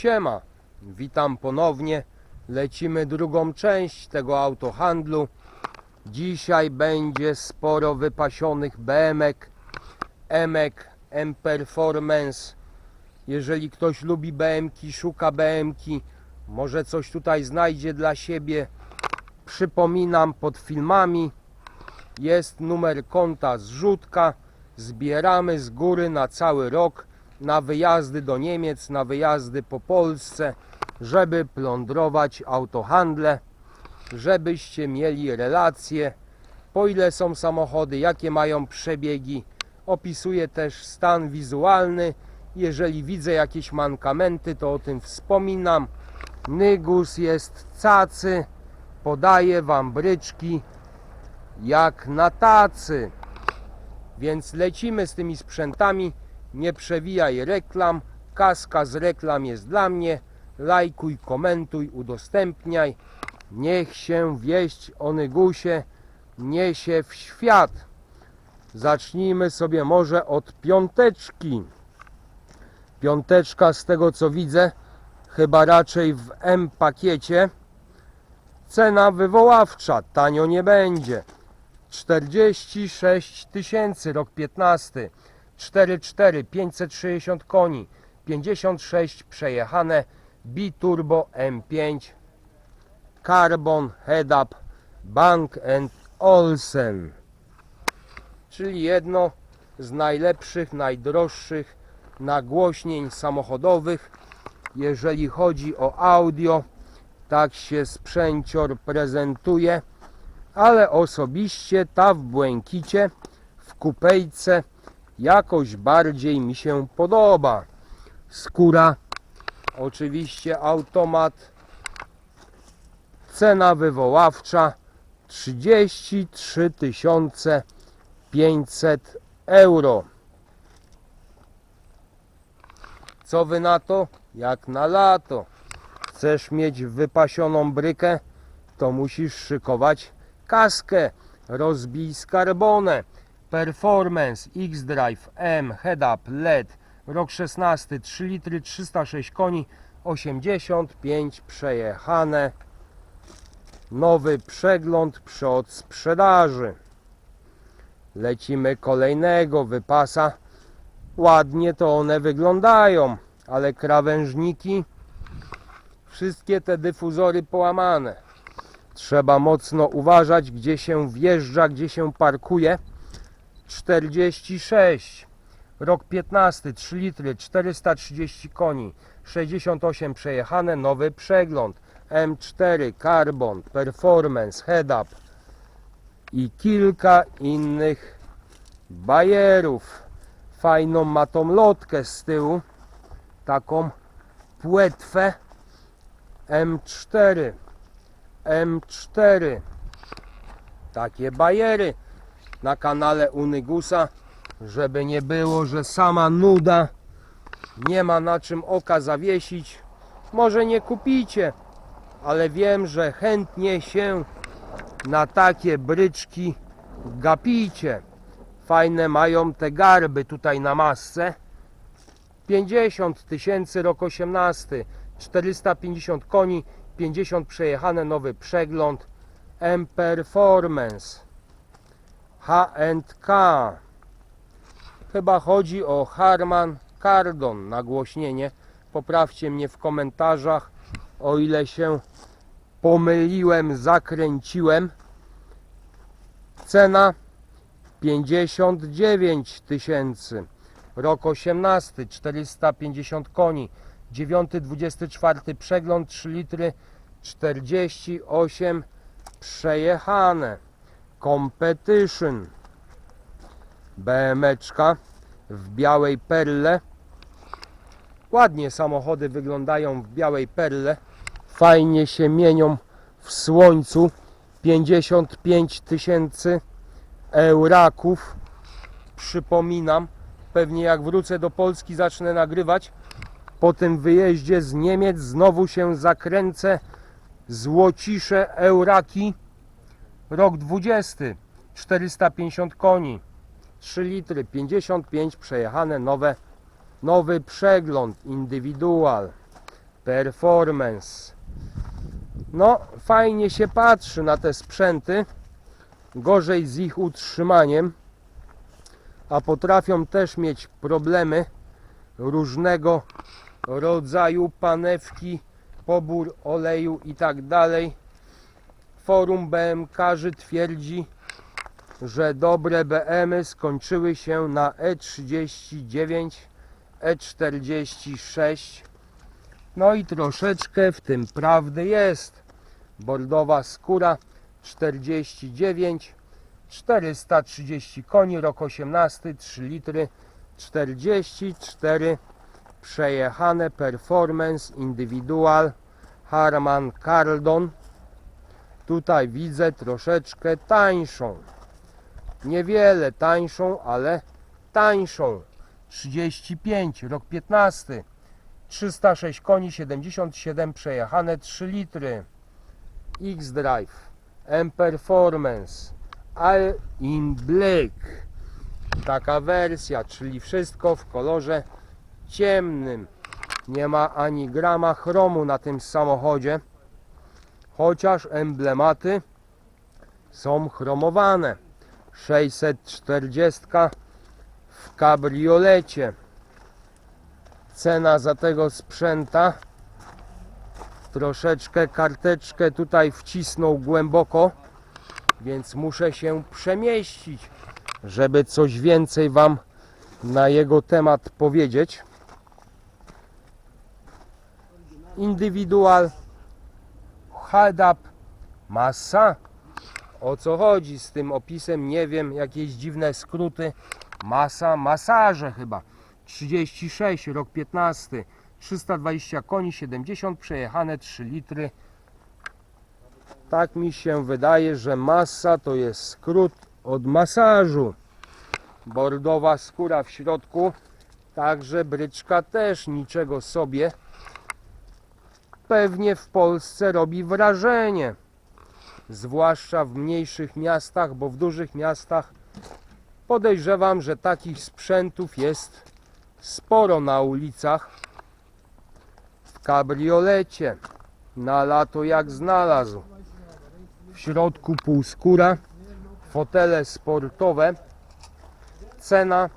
Siema, witam ponownie. Lecimy drugą część tego autohandlu. Dzisiaj będzie sporo wypasionych BMek, Emek, M-Performance. Jeżeli ktoś lubi BMki, szuka BMki, może coś tutaj znajdzie dla siebie. Przypominam pod filmami jest numer konta zrzutka. Zbieramy z góry na cały rok na wyjazdy do Niemiec, na wyjazdy po Polsce, żeby plądrować autohandle, żebyście mieli relacje, po ile są samochody, jakie mają przebiegi. Opisuję też stan wizualny. Jeżeli widzę jakieś mankamenty, to o tym wspominam. Nygus jest cacy, podaję Wam bryczki jak na tacy. Więc lecimy z tymi sprzętami. Nie przewijaj reklam. Kaska z reklam jest dla mnie. Lajkuj, komentuj, udostępniaj. Niech się wieść o Nygusie niesie w świat. Zacznijmy sobie może od piąteczki. Piąteczka z tego co widzę, chyba raczej w M pakiecie. Cena wywoławcza, tanio nie będzie. 46 tysięcy, rok 15, 4,4, 560 koni, 56 przejechane, biturbo M5, Carbon Head Up, Bank Olsen, czyli jedno z najlepszych, najdroższych nagłośnień samochodowych, jeżeli chodzi o audio, tak się sprzęcior prezentuje ale osobiście ta w błękicie, w kupejce jakoś bardziej mi się podoba. Skóra, oczywiście automat, cena wywoławcza 33 500 euro. Co wy na to? Jak na lato. Chcesz mieć wypasioną brykę, to musisz szykować kaskę, rozbij skarbonę, performance, X-Drive, M, head up, LED, rok 16, 3 litry, 306 koni, 85 przejechane, nowy przegląd przy odsprzedaży. Lecimy kolejnego wypasa. Ładnie to one wyglądają, ale krawężniki, wszystkie te dyfuzory połamane. Trzeba mocno uważać, gdzie się wjeżdża, gdzie się parkuje. 46, rok 15, 3 litry, 430 koni, 68 przejechane, nowy przegląd. M4, Carbon, Performance, Head Up i kilka innych bajerów. Fajną ma tą lotkę z tyłu, taką płetwę M4. M4 takie bajery na kanale Unygusa żeby nie było, że sama nuda nie ma na czym oka zawiesić. Może nie kupicie ale wiem, że chętnie się na takie bryczki gapicie. Fajne mają te garby tutaj na masce. 50 tysięcy rok 18 450 koni 50 przejechane, nowy przegląd. M Performance H&K chyba chodzi o Harman Kardon nagłośnienie. Poprawcie mnie w komentarzach o ile się pomyliłem, zakręciłem. Cena 59 tysięcy. Rok 18 450 koni. 9-24 przegląd 3 litry 48 przejechane competition. BMeczka w białej perle. Ładnie samochody wyglądają w białej perle. Fajnie się mienią w słońcu. 55 tysięcy euraków. Przypominam pewnie jak wrócę do Polski zacznę nagrywać. Po tym wyjeździe z Niemiec znowu się zakręcę. Złocisze Euraki rok 20 450 koni 3 litry 55 przejechane nowe nowy przegląd indywidual Performance. No, fajnie się patrzy na te sprzęty. Gorzej z ich utrzymaniem. A potrafią też mieć problemy różnego rodzaju panewki, pobór oleju i tak dalej. Forum BMKarzy twierdzi, że dobre BMy skończyły się na E E39, E46. No i troszeczkę w tym prawdy jest. Bordowa skóra 49, 430 koni, rok 18, 3 litry, 44 przejechane performance individual Harman Kardon. Tutaj widzę troszeczkę tańszą. Niewiele tańszą, ale tańszą. 35, rok 15. 306 koni, 77 przejechane, 3 litry. X-Drive, M Performance, All in Black. Taka wersja, czyli wszystko w kolorze ciemnym. Nie ma ani grama chromu na tym samochodzie, chociaż emblematy są chromowane. 640 w kabriolecie. Cena za tego sprzęta troszeczkę karteczkę tutaj wcisnął głęboko, więc muszę się przemieścić, żeby coś więcej Wam na jego temat powiedzieć. Indywidual head up masa. O co chodzi z tym opisem? Nie wiem, jakieś dziwne skróty. Masa, masaże chyba. 36, rok 15. 320 koni, 70 przejechane 3 litry. Tak mi się wydaje, że masa to jest skrót od masażu. Bordowa skóra w środku, także bryczka też niczego sobie. Pewnie w Polsce robi wrażenie, zwłaszcza w mniejszych miastach, bo w dużych miastach podejrzewam, że takich sprzętów jest sporo na ulicach w kabriolecie. Na lato jak znalazł. W środku półskóra, fotele sportowe. Cena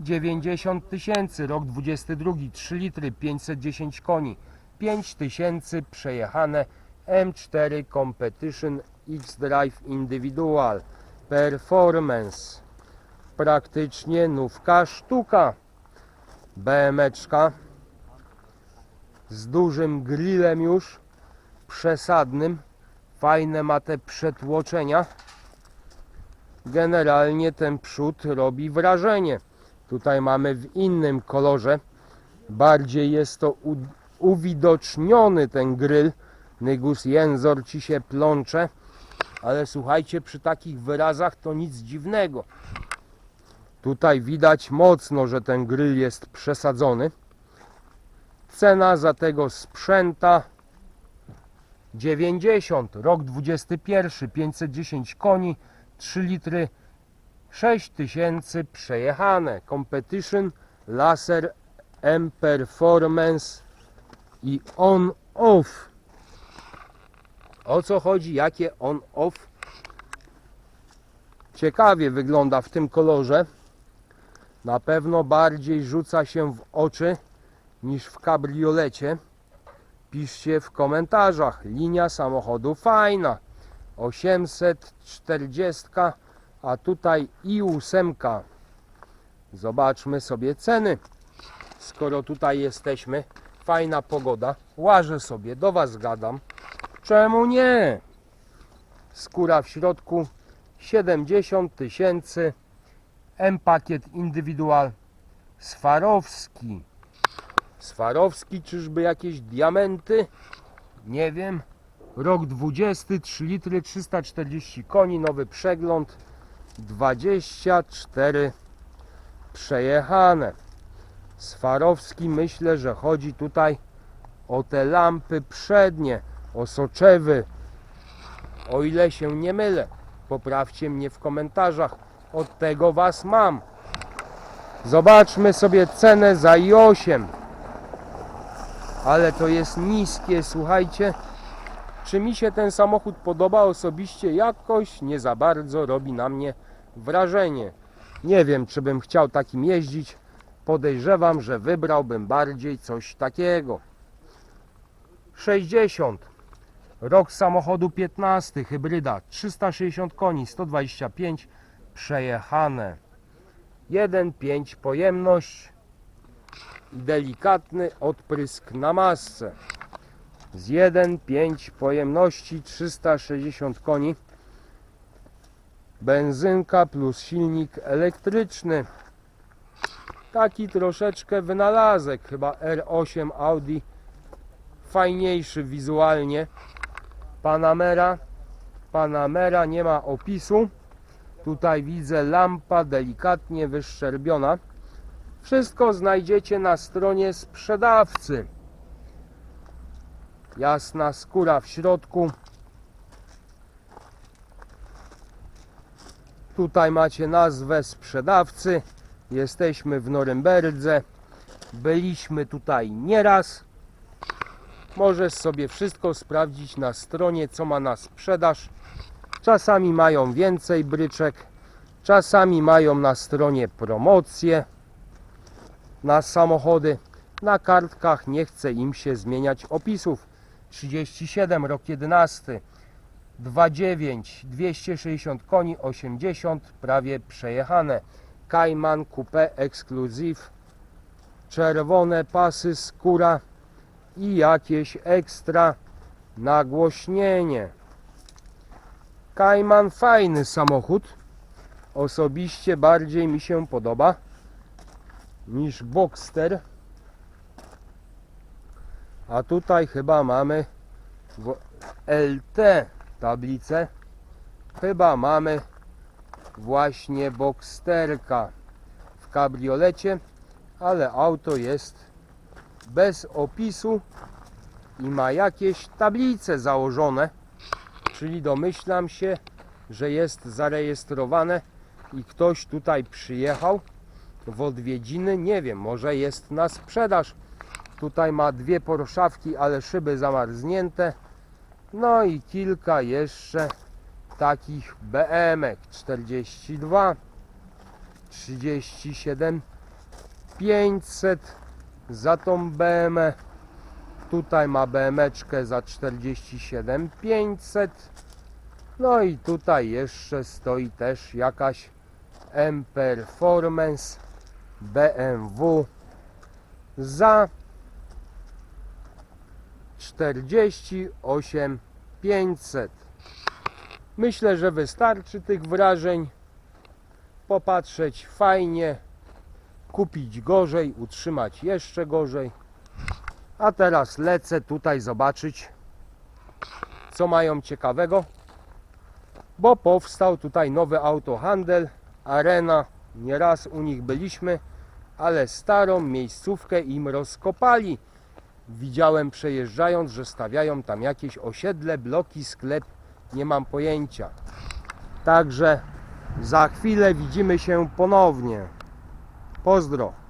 90 tysięcy, rok 22, 3 litry, 510 koni, 5 tysięcy przejechane M4 Competition X-Drive Individual Performance. Praktycznie nówka sztuka. BMeczka z dużym grillem już, przesadnym. Fajne ma te przetłoczenia. Generalnie ten przód robi wrażenie. Tutaj mamy w innym kolorze. Bardziej jest to uwidoczniony ten grill. Nygus jęzor ci się plącze. Ale słuchajcie, przy takich wyrazach to nic dziwnego. Tutaj widać mocno, że ten grill jest przesadzony. Cena za tego sprzęta 90, rok 21, 510 koni, 3 litry, 6000 przejechane. Competition, laser, M Performance i on off. O co chodzi? Jakie on off? Ciekawie wygląda w tym kolorze. Na pewno bardziej rzuca się w oczy niż w kabriolecie. Piszcie w komentarzach. Linia samochodu fajna. 840, a tutaj i ósemka. Zobaczmy sobie ceny. Skoro tutaj jesteśmy, fajna pogoda, łażę sobie, do Was gadam. Czemu nie? Skóra w środku 70 tysięcy. M-pakiet indywidual Swarowski. Swarowski, czyżby jakieś diamenty? Nie wiem. Rok 20, 3 litry, 340 koni, nowy przegląd, 24 przejechane. Swarowski myślę, że chodzi tutaj o te lampy przednie, o soczewy. O ile się nie mylę, poprawcie mnie w komentarzach. Od tego Was mam. Zobaczmy sobie cenę za i8. ale to jest niskie, słuchajcie. Czy mi się ten samochód podoba osobiście? Jakoś nie za bardzo robi na mnie wrażenie. Nie wiem, czy bym chciał takim jeździć. Podejrzewam, że wybrałbym bardziej coś takiego. 60. Rok samochodu 15, hybryda 360 koni, 125 przejechane. 1,5 pojemność delikatny odprysk na masce. Z 1,5 pojemności 360 koni. Benzynka plus silnik elektryczny. Taki troszeczkę wynalazek, chyba R8 Audi. Fajniejszy wizualnie. Panamera. Panamera nie ma opisu. Tutaj widzę lampa delikatnie wyszczerbiona. Wszystko znajdziecie na stronie sprzedawcy. Jasna skóra w środku. Tutaj macie nazwę sprzedawcy. Jesteśmy w Norymberdze. Byliśmy tutaj nieraz. Możesz sobie wszystko sprawdzić na stronie, co ma na sprzedaż. Czasami mają więcej bryczek, czasami mają na stronie promocje na samochody. Na kartkach nie chce im się zmieniać opisów. 37, rok 11, 2,9, 260 koni, 80, prawie przejechane. Cayman Coupe Exclusive, czerwone pasy, skóra i jakieś ekstra nagłośnienie. Cayman fajny samochód. Osobiście bardziej mi się podoba niż Boxster. A tutaj chyba mamy LT tablicę. Chyba mamy właśnie Boxsterka w kabriolecie, ale auto jest bez opisu i ma jakieś tablice założone, czyli domyślam się, że jest zarejestrowane i ktoś tutaj przyjechał w odwiedziny, nie wiem, może jest na sprzedaż. Tutaj ma dwie porszawki, ale szyby zamarznięte. No i kilka jeszcze takich BM-ek 42 37 500 za tą BM. Tutaj ma BM-eczkę za 47 500. No i tutaj jeszcze stoi też jakaś M Performance BMW za 48 500. Myślę, że wystarczy tych wrażeń. Popatrzeć fajnie, kupić gorzej, utrzymać jeszcze gorzej. A teraz lecę tutaj zobaczyć, co mają ciekawego, bo powstał tutaj nowy autohandel, arena. Nieraz u nich byliśmy, ale starą miejscówkę im rozkopali. Widziałem przejeżdżając, że stawiają tam jakieś osiedle, bloki, sklep, nie mam pojęcia. Także za chwilę widzimy się ponownie. Pozdro.